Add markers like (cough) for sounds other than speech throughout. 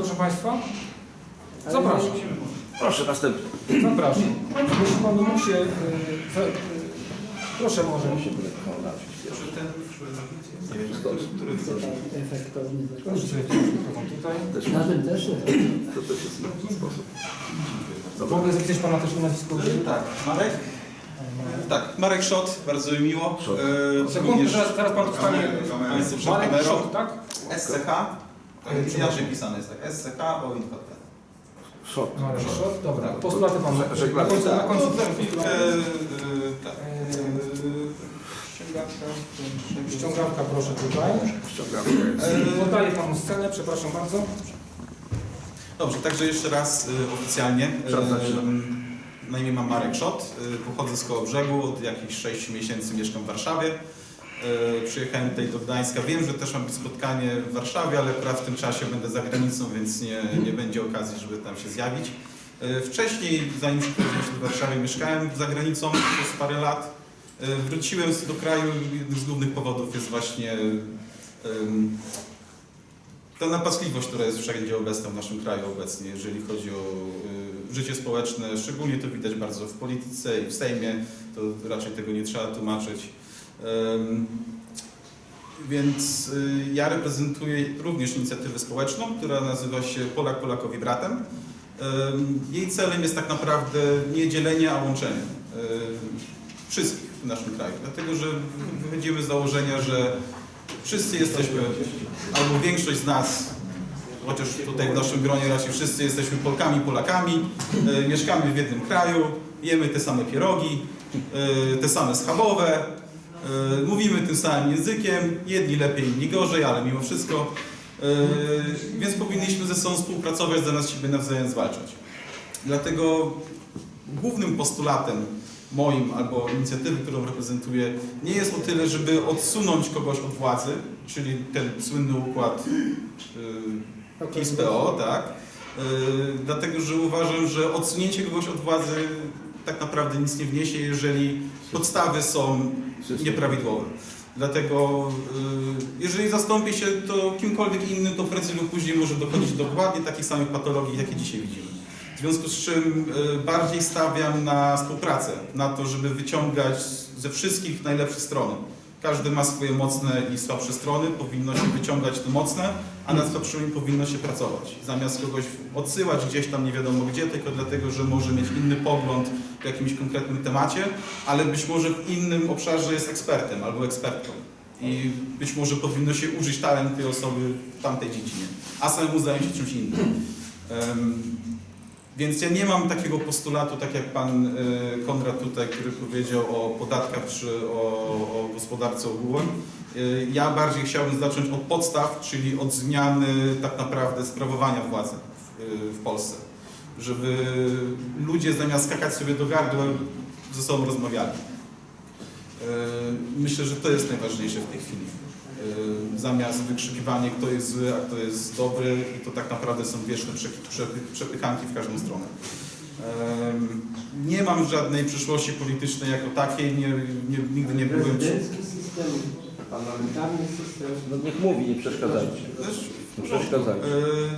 Proszę Państwa? Zapraszam. Proszę, następny. Zapraszam. Jeśli Pan mógł się... y, za- y, Proszę może. Tutaj. Na tym też jest. To też jest inny sposób. Mogę zapisać Pana też na nazwisko? Tak, Marek? Tak, Marek Szot, bardzo mi miło. E, również zaraz, zaraz Pan dostanie... Marek. Szot, tak? SCH, inaczej pisane jest tak, SCH o Infotech. Szok. Marek Szot, dobra. Postulaty Pan... Że- Na żeglarz. końcu, na końcu. E, e, tak. Ściągawka proszę tutaj. Ściągamy. E, Oddaję Panu scenę, przepraszam bardzo. Dobrze, także jeszcze raz y, oficjalnie. Y, Na imię mam Marek Szot, y, pochodzę z koło brzegu, od jakichś 6 miesięcy mieszkam w Warszawie. Y, Przyjechałem tutaj do Gdańska. Wiem, że też mam spotkanie w Warszawie, ale akurat w tym czasie będę za granicą, więc nie, nie będzie okazji, żeby tam się zjawić. Y, Wcześniej, zanim się do Warszawy, mieszkałem za granicą przez parę lat. Y, Wróciłem do kraju, jednym z głównych powodów jest właśnie ym, ta napastliwość, która jest wszędzie obecna w naszym kraju obecnie, jeżeli chodzi o y, życie społeczne, szczególnie to widać bardzo w polityce i w Sejmie, to raczej tego nie trzeba tłumaczyć. Więc y, ja reprezentuję również inicjatywę społeczną, która nazywa się Polak Polakowi Bratem. Jej celem jest tak naprawdę nie dzielenie, a łączenie wszystkich w naszym kraju, dlatego że wychodzimy z założenia, że wszyscy jesteśmy, albo większość z nas, chociaż tutaj w naszym gronie raczej wszyscy jesteśmy Polkami, Polakami, e, mieszkamy w jednym kraju, jemy te same pierogi, e, te same schabowe, mówimy tym samym językiem, jedni lepiej, inni gorzej, ale mimo wszystko, e, więc powinniśmy ze sobą współpracować, zamiast siebie nawzajem zwalczać. Dlatego głównym postulatem moim albo inicjatywy, którą reprezentuję, nie jest o tyle, żeby odsunąć kogoś od władzy, czyli ten słynny układ y, PiS-PO, tak? Y, dlatego, że uważam, że odsunięcie kogoś od władzy tak naprawdę nic nie wniesie, jeżeli podstawy są nieprawidłowe. Dlatego, y, jeżeli zastąpi się to kimkolwiek innym, to prędzej lub później może dochodzić do dokładnie takich samych patologii, jakie dzisiaj widzimy. W związku z czym y, bardziej stawiam na współpracę, na to, żeby wyciągać ze wszystkich najlepsze strony. Każdy ma swoje mocne i słabsze strony, powinno się wyciągać te mocne, a nad słabszymi powinno się pracować. Zamiast kogoś odsyłać gdzieś tam nie wiadomo gdzie, tylko dlatego, że może mieć inny pogląd w jakimś konkretnym temacie, ale być może w innym obszarze jest ekspertem albo ekspertką. I być może powinno się użyć talent tej osoby w tamtej dziedzinie, a samemu zająć się czymś innym. Więc ja nie mam takiego postulatu, tak jak pan y, Konrad tutaj, który powiedział o podatkach czy o, o gospodarce ogółem. Y, Ja bardziej chciałbym zacząć od podstaw, czyli od zmiany tak naprawdę sprawowania władzy w, y, w Polsce. Żeby ludzie zamiast skakać sobie do gardła ze sobą rozmawiali. Myślę, że to jest najważniejsze w tej chwili. Y, Zamiast wykrzykiwanie, kto jest zły, a kto jest dobry, i to tak naprawdę są wieczne prze- przepy- przepychanki w każdą stronę. Nie mam żadnej przyszłości politycznej jako takiej, nie, nie, nigdy nie byłem. Prezydencki system, parlamentarny system. No niech mówi, nie przeszkadzajcie. Nie przeszkadzajcie. Yy,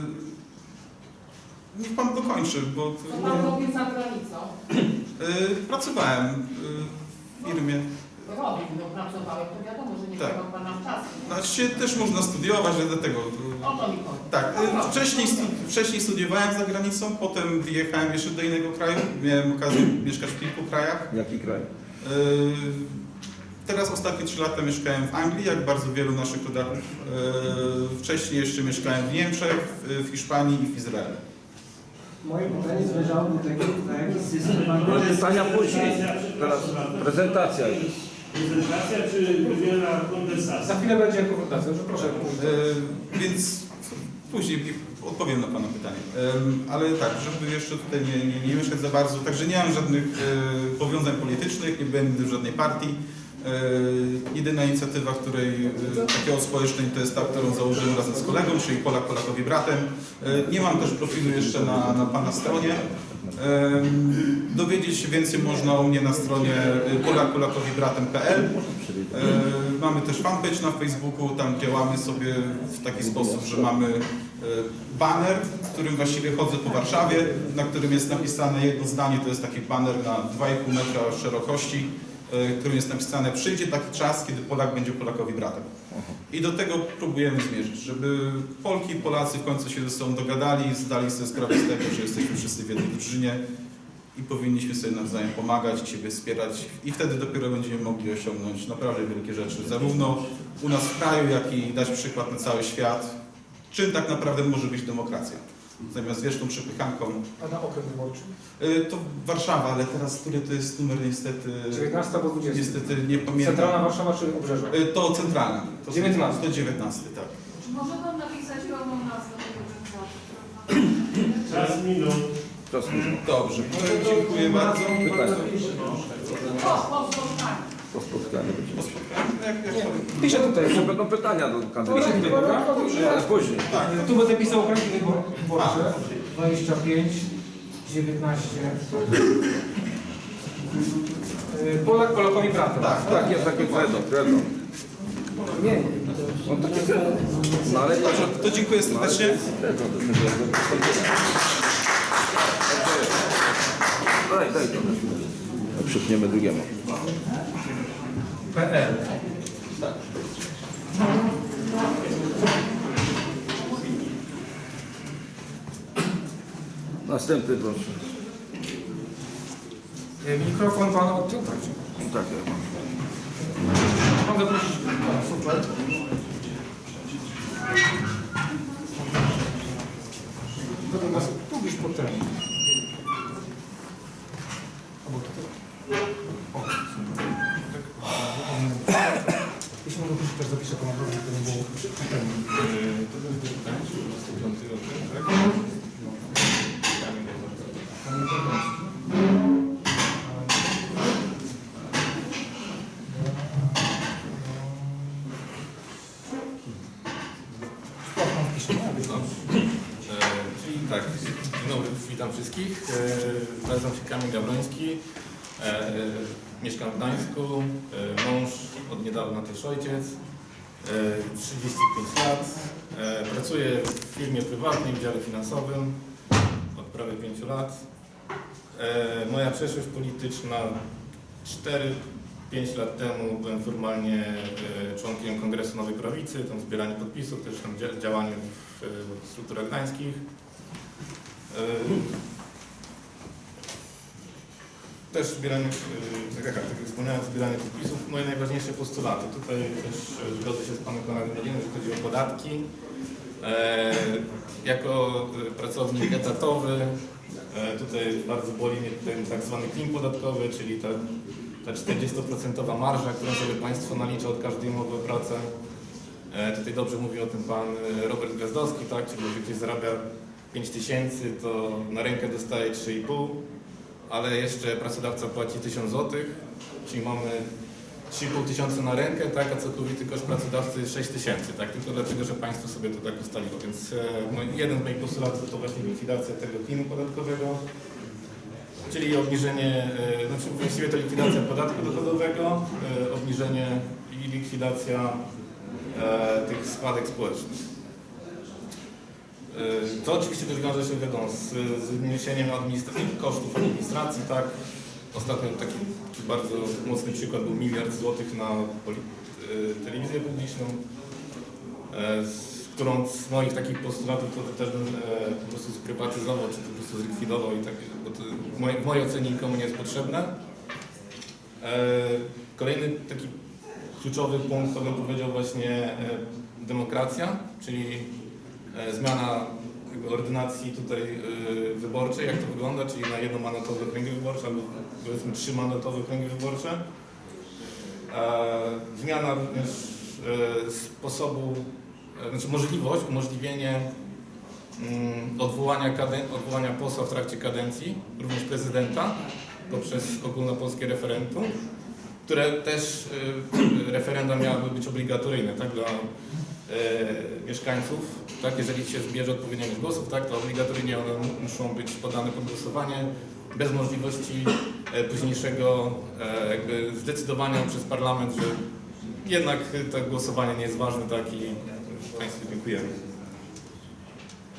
niech pan dokończy, bo Co pan robił za granicą? yy, pracowałem yy, w firmie. Robił, no pracowałeś, to wiadomo, że nie Tak. pan nam czasu. Znaczy się też można studiować, ale dlatego. yy, O to mi chodzi. Tak, y, wcześniej, stu, wcześniej studiowałem za granicą, potem wyjechałem jeszcze do innego kraju. Miałem okazję (clears throat) mieszkać w kilku krajach. Jaki kraj? Y, Teraz ostatnie trzy lata mieszkałem w Anglii, jak bardzo wielu naszych rodaków. Y, Wcześniej jeszcze mieszkałem w Niemczech, w- Hiszpanii i w Izraelu. Moje pytanie zmierzało do tego, na jaki system pytania później. Teraz prezentacja już. Prezentacja czy wymiana kondensacji? Za chwilę będzie konfrontacja, że proszę. Y, Więc później odpowiem na Pana pytanie. Ym, Ale tak, żeby jeszcze tutaj nie, nie, nie mieszkać za bardzo, także nie mam żadnych y, powiązań politycznych, nie byłem nigdy w żadnej partii. Y, Jedyna inicjatywa, której y, takiego społecznej to jest ta, którą założyłem razem z kolegą, czyli Polak Polakowi Bratem. Y, Nie mam też profilu jeszcze na, na Pana stronie. Dowiedzieć się więcej można u mnie na stronie y, polakpolakowibratem.pl. E, Mamy też fanpage na Facebooku, tam działamy sobie w taki sposób, że mamy baner, którym właściwie chodzę po Warszawie, na którym jest napisane jedno zdanie, to jest taki baner na 2,5 metra szerokości, y, którym jest napisane przyjdzie taki czas, kiedy Polak będzie Polakowi bratem. I do tego próbujemy zmierzyć, żeby Polki i Polacy w końcu się ze sobą dogadali, zdali sobie sprawę z tego, że jesteśmy wszyscy w jednej drużynie i powinniśmy sobie nawzajem pomagać siebie wspierać i wtedy dopiero będziemy mogli osiągnąć naprawdę wielkie rzeczy, zarówno u nas w kraju, jak i dać przykład na cały świat, czym tak naprawdę może być demokracja. Zamiast wieczną przepychanką. A na okręg wyborczy? Y, To Warszawa, ale teraz który to jest numer niestety... 19 albo 20? Niestety nie pamiętam. Centralna Warszawa czy Obrzeże? Y, To centralna. To 19. To 19, tak. Czy może pan napisać pełną nazwę organizacji? Czas minął. Czas minął. Dobrze, dziękuję bardzo. Pytania. O, po spotkaniu. Po spotkaniu Po będziemy. spotkaniu, jak. Piszę tutaj. Jeszcze będą pytania do kandydatów. Piszę tutaj, dobra? Ale później. Tu będę pisał okręgi wybor- wyborcze. 25, 19. Y, Polak Polakowi bratem. Tak, tak. Takie, takie credo, credo. Nie, nie. No takie credo. No ale to, Dobrze, to dziękuję serdecznie. credo, to będzie do wystąpienia. Daj, daj to. Przypniemy drugiemu. PL. Następny proszę. Y, Mikrofon pan odciął, tak? Tak, ja mam. Pan zaprosić. Super. Potem nas tu gdzieś po ten. Albo tutaj. O, super. Tak. Jeśli mogę prosić, też zapiszę pana drogę, to nie było Mieszkam w Gdańsku. E, Mąż od niedawna też ojciec. E, 35 lat. E, Pracuję w firmie prywatnej w dziale finansowym od prawie 5 lat. E, Moja przeszłość polityczna 4-5 lat temu byłem formalnie e, członkiem Kongresu Nowej Prawicy, tam zbieranie podpisów, też tam dzia- działanie w e, strukturach gdańskich. Też zbieranie, e, tak jak, jak wspomniałem, zbieranie podpisów. Moje najważniejsze postulaty. Tutaj też e, zgodzę się z panem Konradem że chodzi o podatki. E, Jako e, pracownik etatowy, e, tutaj bardzo boli mnie ten tak zwany klim podatkowy, czyli ta, ta 40% marża, którą sobie państwo nalicza od każdej umowy o pracę. E, Tutaj dobrze mówi o tym pan e, Robert Gwiazdowski, tak? Czyli jeżeli ktoś zarabia 5 tysięcy, to na rękę dostaje 3,5, ale jeszcze pracodawca płaci 1000 zł, czyli mamy 3,5 tysiąca na rękę, tak? A całkowity koszt pracodawcy 6 tysięcy, tak? Tylko dlatego, że państwo sobie to tak ustaliło. Więc e, jeden z moich postulatów to właśnie likwidacja tego klinu podatkowego, czyli obniżenie, e, znaczy właściwie to likwidacja podatku dochodowego, e, obniżenie i likwidacja tych składek społecznych. E, To oczywiście też wiąże się wiadomo, z, zmniejszeniem administracji, kosztów administracji, tak. Ostatnio taki bardzo mocny przykład był miliard złotych na e, telewizję publiczną, z którą z moich takich postulatów to też bym po prostu sprywatyzował, czy po prostu zlikwidował i tak, bo to w mojej, ocenie nikomu nie jest potrzebne. Kolejny taki kluczowy punkt to bym powiedział właśnie demokracja, czyli zmiana jakby ordynacji tutaj e, wyborczej, jak to wygląda, czyli na jednomandatowe okręgi wyborcze albo powiedzmy trzymandatowe okręgi wyborcze. E, Zmiana również e, sposobu, e, znaczy możliwość, umożliwienie mm, odwołania, kaden- odwołania posła w trakcie kadencji, również prezydenta, poprzez ogólnopolskie referendum, które też referenda miałyby być obligatoryjne tak, dla mieszkańców. Tak, jeżeli się zbierze odpowiednią ilość głosów, tak, to obligatoryjnie one mu- muszą być podane pod głosowanie bez możliwości e, późniejszego e, jakby zdecydowania przez parlament, że jednak to głosowanie nie jest ważne tak i Państwu dziękujemy.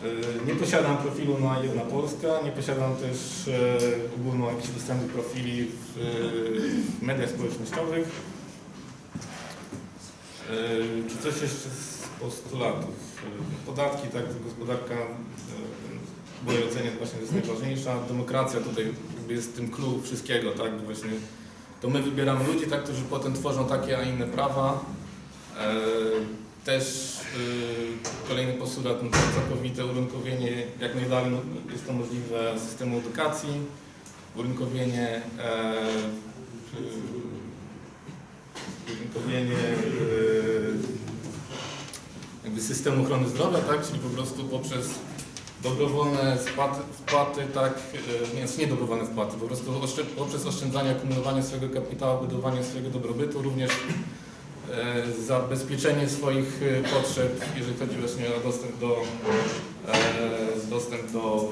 E, Nie posiadam profilu na Jedna Polska, nie posiadam też ogólno jakichś dostępnych profili w mediach społecznościowych. E, Czy coś jeszcze z postulatów? E, Podatki, tak, gospodarka e, w mojej ocenie właśnie jest najważniejsza. Demokracja tutaj jest tym clue wszystkiego, tak, właśnie to my wybieramy ludzi, tak, którzy potem tworzą takie, a inne prawa. E, Też e, kolejny postulat, no to całkowite urynkowienie, jak najdalej no, jest to możliwe, systemu edukacji, urynkowienie, e, e, urynkowienie e, jakby systemu ochrony zdrowia, tak, czyli po prostu poprzez dobrowolne spłaty, wpłaty, tak, e, nie, dobrowolne wpłaty, po prostu poprzez oszczędzanie, akumulowanie swojego kapitału, budowanie swojego dobrobytu, również e, zabezpieczenie swoich e, potrzeb, jeżeli chodzi właśnie o dostęp do, dostęp do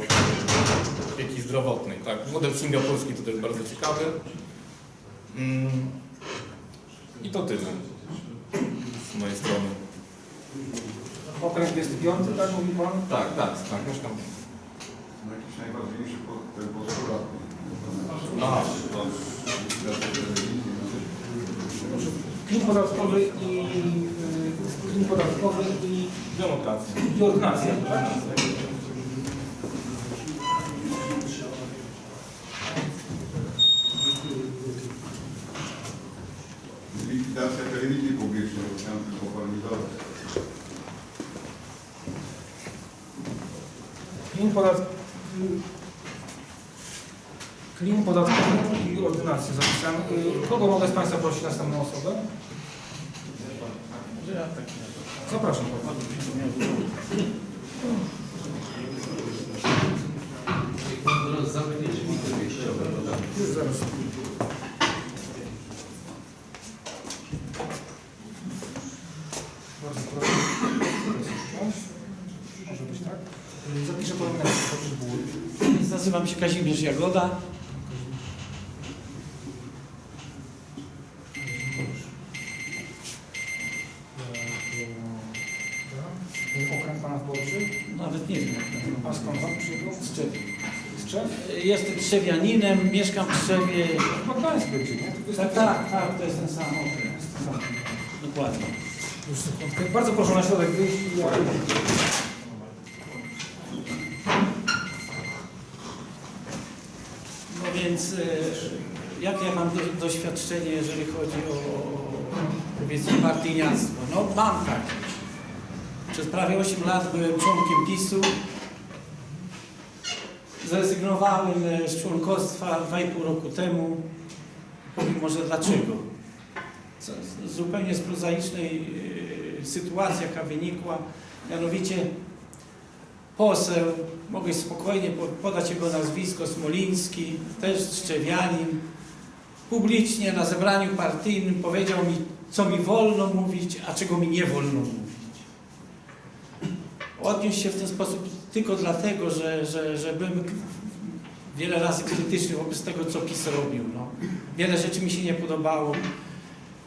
opieki zdrowotnej. Tak. Model singapurski to też bardzo ciekawy. Mm. I to tyle z mojej strony. Okręg 25, tak mówi Pan? Tak, tak, tak, mieszkam. No jakiś najważniejszy po- ten postulat. Aha. Klin podatkowy i y, klin podatkowy i, Demokracja. i ordynacja, Klin klin podatkowy i ordynację zapisałem. Y, Kogo mogę z Państwa prosić następną osobę? Zapraszam Pana. Już zaraz. Bardzo proszę. Może być tak? Zapiszę Pan na potrzebuje. Nazywam się Kazimierz Jagoda. Ten okręg Pana wyborczy. Nawet nie wiem. A skąd Pan przyjechał? Z Trzewi. Z Czech? Jestem trzewianinem, mieszkam w Trzewie. Chyba Gdańsk będzie, nie? Tak, tak, tak, to jest ten sam okres. Dokładnie. Już. Bardzo proszę na środek wyjść. i Ja... No więc e, jakie ja mam do, doświadczenie, jeżeli chodzi o powiedzmy partyjniactwo? No mam takie. Przez prawie 8 lat byłem członkiem PiSu. Zrezygnowałem e, z członkostwa 2,5 roku temu. Powiem może dlaczego. Co- zupełnie z prozaicznej e, sytuacji, jaka wynikła. Mianowicie poseł, mogę spokojnie po- podać jego nazwisko, Smoliński, też Szczewianin, publicznie na zebraniu partyjnym powiedział mi, co mi wolno mówić, a czego mi nie wolno mówić. Odniósł się w ten sposób tylko dlatego, że, że, że byłem wiele razy krytyczny wobec tego, co PiS robił. No. Wiele rzeczy mi się nie podobało.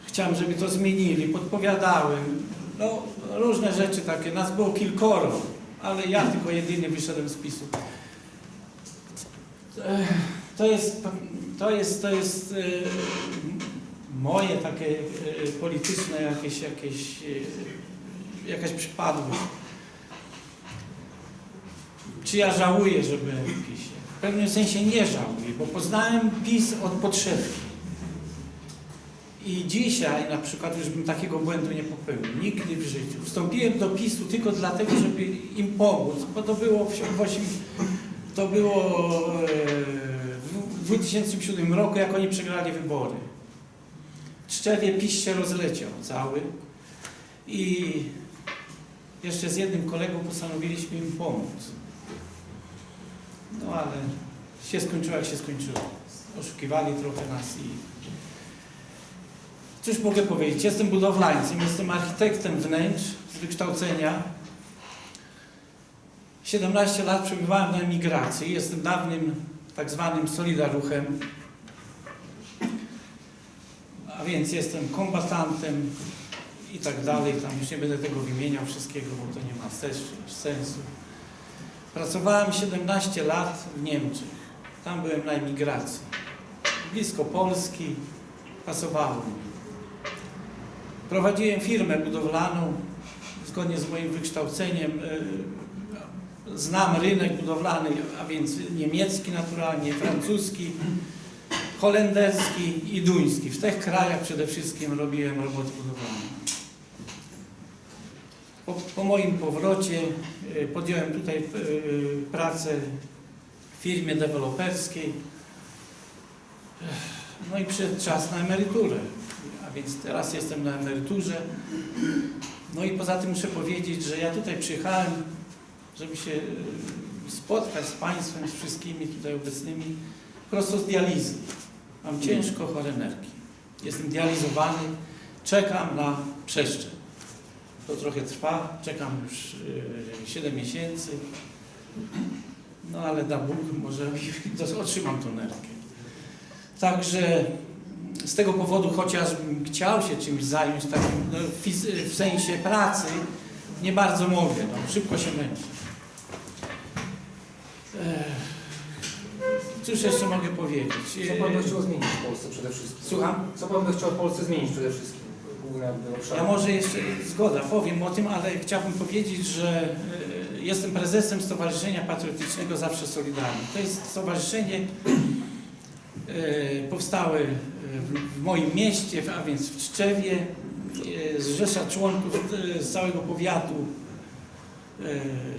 Chciałem, żeby to zmienili, podpowiadałem. No, różne rzeczy takie. Nas było kilkoro, ale ja tylko jedyny wyszedłem z PiSu. To jest, to jest, to jest e, moje takie e, polityczne jakieś, jakieś, e, jakaś przypadłość. Czy ja żałuję, że byłem w PiSie? W pewnym sensie nie żałuję, bo poznałem PiS od podszewki. I dzisiaj na przykład już bym takiego błędu nie popełnił, nigdy w życiu. Wstąpiłem do PiSu tylko dlatego, żeby im pomóc, bo to było w, w osiem, to było e, w 2007 roku, jak oni przegrali wybory. Szczewie PiS się rozleciał cały i jeszcze z jednym kolegą postanowiliśmy im pomóc. No ale się skończyło jak się skończyło. Oszukiwali trochę nas i Cóż mogę powiedzieć? Jestem budowlańcem, jestem architektem wnętrz z wykształcenia. 17 lat przebywałem na emigracji, jestem dawnym tak zwanym solidaruchem. A więc jestem kombatantem i tak dalej. Tam już nie będę tego wymieniał wszystkiego, bo to nie ma sensu. Pracowałem 17 lat w Niemczech. Tam byłem na emigracji. Blisko Polski. Pasowało mi. Prowadziłem firmę budowlaną zgodnie z moim wykształceniem. e, Znam rynek budowlany, a więc niemiecki naturalnie, francuski, holenderski i duński. W tych krajach przede wszystkim robiłem roboty budowlane. Po, po moim powrocie e, podjąłem tutaj e, pracę w firmie deweloperskiej. No i przyszedł czas na emeryturę. Więc teraz jestem na emeryturze. No i poza tym muszę powiedzieć, że ja tutaj przyjechałem, żeby się e, spotkać z Państwem, z wszystkimi tutaj obecnymi, prosto z dializy. Mam ciężko chore nerki. Jestem dializowany, czekam na przeszczep. To trochę trwa, czekam już e, 7 miesięcy. No ale da Bóg, może (laughs) otrzymam tą nerkę. Także z tego powodu, chociażbym chciał się czymś zająć, takim no, w sensie pracy, nie bardzo mogę, no, szybko się męczę. Cóż jeszcze mogę powiedzieć? Co Pan by chciał zmienić w Polsce przede wszystkim? Słucham? Co Pan by chciał w Polsce zmienić przede wszystkim? Ja może jeszcze, zgoda, powiem o tym, ale chciałbym powiedzieć, że e, jestem prezesem Stowarzyszenia Patriotycznego Zawsze Solidarni. To jest stowarzyszenie e, powstałe e, w, moim mieście, a więc w Czczewie, e, zrzesza członków z całego powiatu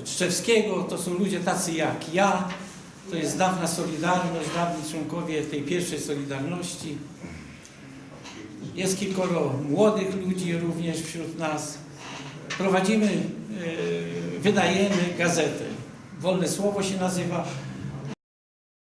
czczewskiego. To są ludzie tacy jak ja, to jest dawna Solidarność, dawni członkowie tej pierwszej Solidarności. Jest kilkoro młodych ludzi również wśród nas. Prowadzimy, wydajemy gazetę. Wolne Słowo się nazywa.